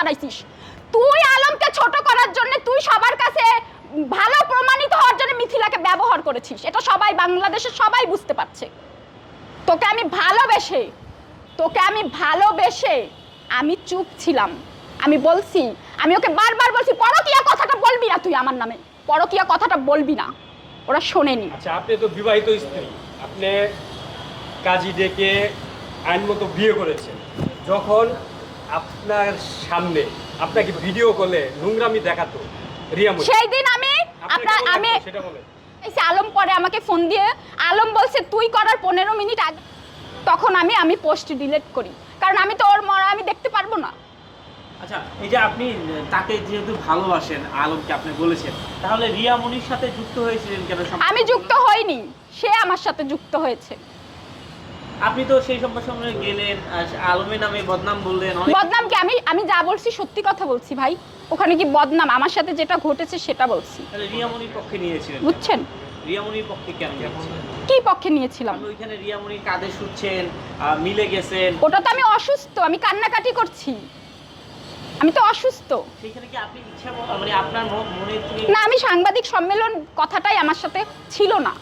দাঁড়াইছিস তুই আলমকে ছোট করার জন্য তুই সবার কাছে ভালো প্রমাণিত হওয়ার জন্য মিথিলাকে ব্যবহার করেছিস। এটা সবাই বাংলাদেশের সবাই বুঝতে পারছে। তোকে আমি ভালোবেসে, তোকে আমি ভালোবেসে আমি চুপ ছিলাম। আমি বলছি, আমি ওকে বারবার বলছি, পরকিয়া কথাটা বলবি না তুই আমার নামে। পরকিয়া কথাটা বলবি না। ওরা শোনেনি। আচ্ছা আপনি তো বিবাহিত স্ত্রী। আপনি কাজী ডেকে আইন মতো বিয়ে করেছেন। যখন আপনার সামনে আপনাকে ভিডিও কলে নোংরামি দেখাতো। রিয়ামণি সেই দিন আমি আপনার আমি সেটা এই যে আলম পরে আমাকে ফোন দিয়ে আলম বলছে তুই করার পনেরো মিনিট আগে তখন আমি আমি পোস্ট ডিলিট করি। কারণ আমি তো ওর মরা আমি দেখতে পারব না। আচ্ছা এই যে আপনি তাকে যেহেতু ভালোবাসেন আলমকে আপনি বলেছেন তাহলে রিয়া মনির সাথে যুক্ত হয়েছিলেন কেন আমি যুক্ত হইনি। সে আমার সাথে যুক্ত হয়েছে। আপনি তো সেই গেলেন নামে বদনাম বললেন বদনাম কি? আমি আমি যা বলছি সত্যি কথা বলছি ভাই। ওখানে কি বদনাম? আমার সাথে যেটা ঘটেছে সেটা বলছি। তাহলে রিয়ামণির পক্ষে নিয়েছিলেন বুঝছেন? রিয়ামণির পক্ষে কেন কি পক্ষে নিয়েছিলাম? ওইখানে রিয়ামণির কাঁধে শুচ্ছেন মিলে গেছেন। ওটা তো আমি অসুস্থ আমি কান্নাকাটি করছি। আমি তো অসুস্থ। মানে না আমি সাংবাদিক সম্মেলন কথাটাই আমার সাথে ছিল না।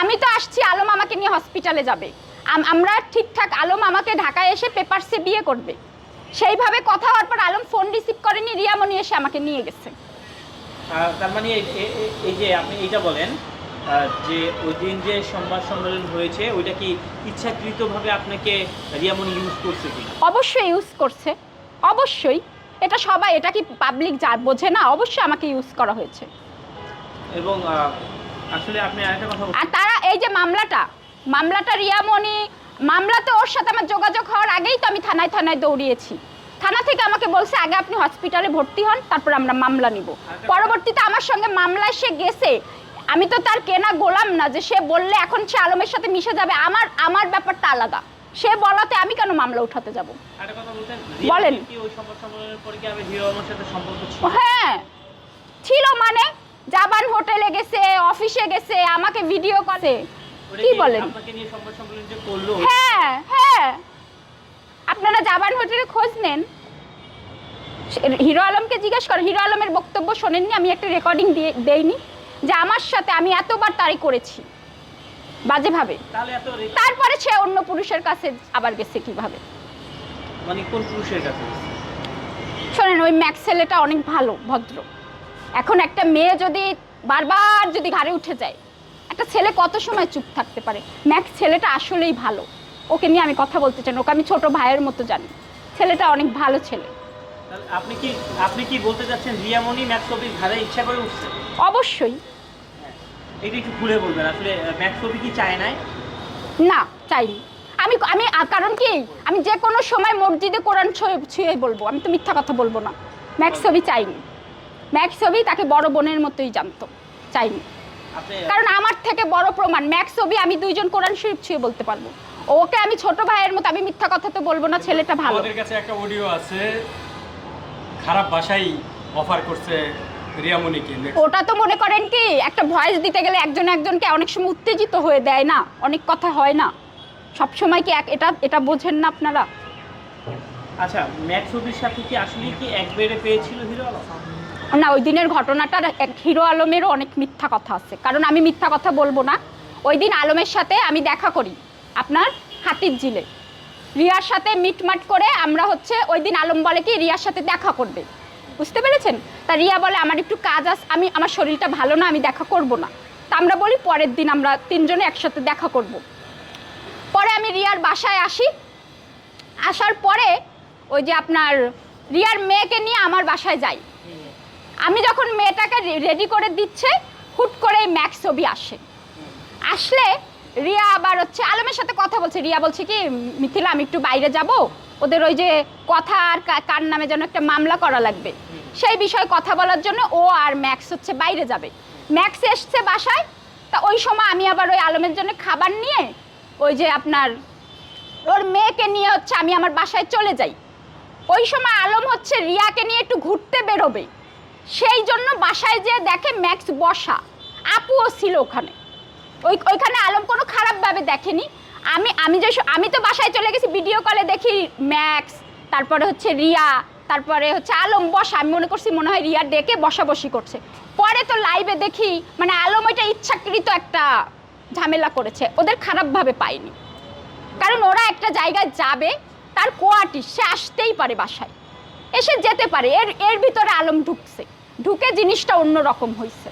আমি তো আসছি আলম আমাকে নিয়ে হসপিটালে যাবে। আমরা ঠিকঠাক আলম আমাকে ঢাকায় এসে পেপারসে বিয়ে করবে। সেইভাবে কথা হওয়ার পর আলম ফোন রিসিভ করেনি রিয়ামণি এসে আমাকে নিয়ে গেছে। তার মানে এই- যে আপনি এইটা বলেন যে ওই দিন যে সংবাদ সম্মেলন হয়েছে ওইটা কি ইচ্ছাকৃতভাবে আপনাকে রিয়ামণি ইউজ করছে কি অবশ্যই ইউজ করছে। অবশ্যই। এটা সবাই এটা কি পাবলিক যা বোঝে না অবশ্যই আমাকে ইউজ করা হয়েছে। এবং আসলে আপনি আরেকটা কথা আর তারা এই যে মামলাটা মামলাটা রিয়ামণি মামলাতে ওর সাথে আমার যোগাযোগ হওয়ার আগেই তো আমি থানায় থানায় দৌড়িয়েছি। থানা থেকে আমাকে বলছে আগে আপনি হসপিটালে ভর্তি হন তারপর আমরা মামলা নিব। পরবর্তীতে আমার সঙ্গে মামলায় সে গেছে। আমি তো তার কেনা গোলাম না যে সে বললে এখন সে আলমের সাথে মিশে যাবে। আমার আমার ব্যাপারটা আলাদা। সে বলাতে আমি কেন মামলা উঠাতে যাব? বলেন। হ্যাঁ। ছিল মানে জাবান হোটেলে গেছে অফিসে গেছে আমাকে ভিডিও করে কি বলেন? হ্যাঁ হ্যাঁ। আপনারা জাবান হোটেলে খোঁজ নেন। হিরো আলমকে জিজ্ঞেস করেন হিরো আলমের বক্তব্য শোনেননি আমি একটা রেকর্ডিং দিয়ে দেইনি যে আমার সাথে আমি এতবার তারই করেছি বাজেভাবে। তারপরে সে অন্য পুরুষের কাছে আবার গেছে কীভাবে? মানে কোন পুরুষের কাছে শোনেন ওই ম্যাক্স ছেলেটা অনেক ভালো ভদ্র। এখন একটা মেয়ে যদি বারবার যদি ঘাড়ে উঠে যায় একটা ছেলে কত সময় চুপ থাকতে পারে? ম্যাক্স ছেলেটা আসলেই ভালো। ওকে নিয়ে আমি কথা বলতে চাই না, ওকে আমি ছোট ভাইয়ের মতো জানি। ছেলেটা অনেক ভালো ছেলে। আপনি কি আপনি কি বলতে চাচ্ছেন রিয়ামণি ম্যাক্স ছবির ধারে ইচ্ছা করে উঠছে? অবশ্যই। এটা একটু খুলে বলবেন আসলে ম্যাক্স ছবি কি চায় নাই? না চাইনি। আমি আমি কারণ কি? আমি যে কোনো সময় মসজিদে কোরআন ছুঁয়ে বলব আমি তো মিথ্যা কথা বলব না। ম্যাক্স ছবি চাইনি। ম্যাক্স ছবি তাকে বড় বোনের মতোই জানতো চাইনি। কারণ আমার থেকে বড় প্রমাণ ম্যাক্স ছবি আমি দুইজন কোরআন শরীফ ছুঁয়ে বলতে পারব। ওকে আমি ছোট ভাইয়ের মতো আমি মিথ্যা কথা তো বলব না ছেলেটা ভালো। আমাদের কাছে একটা অডিও আছে খারাপ ভাষাই অফার করছে রিয়ামণিকে ওটা তো মনে করেন কি একটা ভয়েস দিতে গেলে একজন একজনকে অনেক সময় উত্তেজিত হয়ে দেয় না অনেক কথা হয় না। সব সময় কি এক এটা এটা বোঝেন না আপনারা? আচ্ছা ম্যাক্স সাথে কি আসলে কি এক বেড়ে পেয়েছিল হিরো না, ওই দিনের ঘটনাটার হিরো আলমেরও অনেক মিথ্যা কথা আছে। কারণ আমি মিথ্যা কথা বলব না। ওই দিন আলমের সাথে আমি দেখা করি, আপনার হাতির জিলে রিয়ার সাথে মিটমাট করে আমরা হচ্ছে ওই দিন আলম বলে কি, রিয়ার সাথে দেখা করবে। বুঝতে পেরেছেন? তা রিয়া বলে, আমার একটু কাজ আস, আমি, আমার শরীরটা ভালো না, আমি দেখা করব না। তা আমরা বলি, পরের দিন আমরা তিনজনে একসাথে দেখা করব। পরে আমি রিয়ার বাসায় আসি। আসার পরে ওই যে আপনার রিয়ার মেয়েকে নিয়ে আমার বাসায় যাই। আমি যখন মেয়েটাকে রেডি করে দিচ্ছে, হুট করে ম্যাক্স ছবি আসে। আসলে রিয়া আবার হচ্ছে, আলমের সাথে কথা বলছে। রিয়া বলছে কি, মিথিলা, আমি একটু বাইরে যাব। ওদের ওই যে কথা আর কার নামে যেন একটা মামলা করা লাগবে। সেই বিষয়ে কথা বলার জন্য ও আর ম্যাক্স হচ্ছে বাইরে যাবে। ম্যাক্স এসছে বাসায়, তা ওই সময় আমি আবার ওই আলমের জন্য খাবার নিয়ে ওই যে আপনার ওর মেয়েকে নিয়ে হচ্ছে আমি আমার বাসায় চলে যাই। ওই সময় আলম হচ্ছে রিয়াকে নিয়ে একটু ঘুরতে বেরোবে। সেই জন্য বাসায় যেয়ে দেখে ম্যাক্স বসা। আপুও ছিল ওখানে। ওই ওইখানে আলম কোনো খারাপভাবে দেখেনি। আমি আমি যে আমি তো বাসায় চলে গেছি ভিডিও কলে দেখি ম্যাক্স, তারপরে হচ্ছে রিয়া, তারপরে হচ্ছে আলম বসা। আমি মনে করছি মনে হয় রিয়া ডেকে বসাবসি করছে। পরে তো লাইভে দেখি মানে আলম ওইটা ইচ্ছাকৃত একটা ঝামেলা করেছে। ওদের খারাপভাবে পাইনি কারণ ওরা একটা জায়গায় যাবে, তার কোয়াটি সে আসতেই পারে বাসায়। এসে যেতে পারে। এর এর ভিতরে আলম ঢুকছে। ঢুকে জিনিসটা অন্যরকম হয়েছে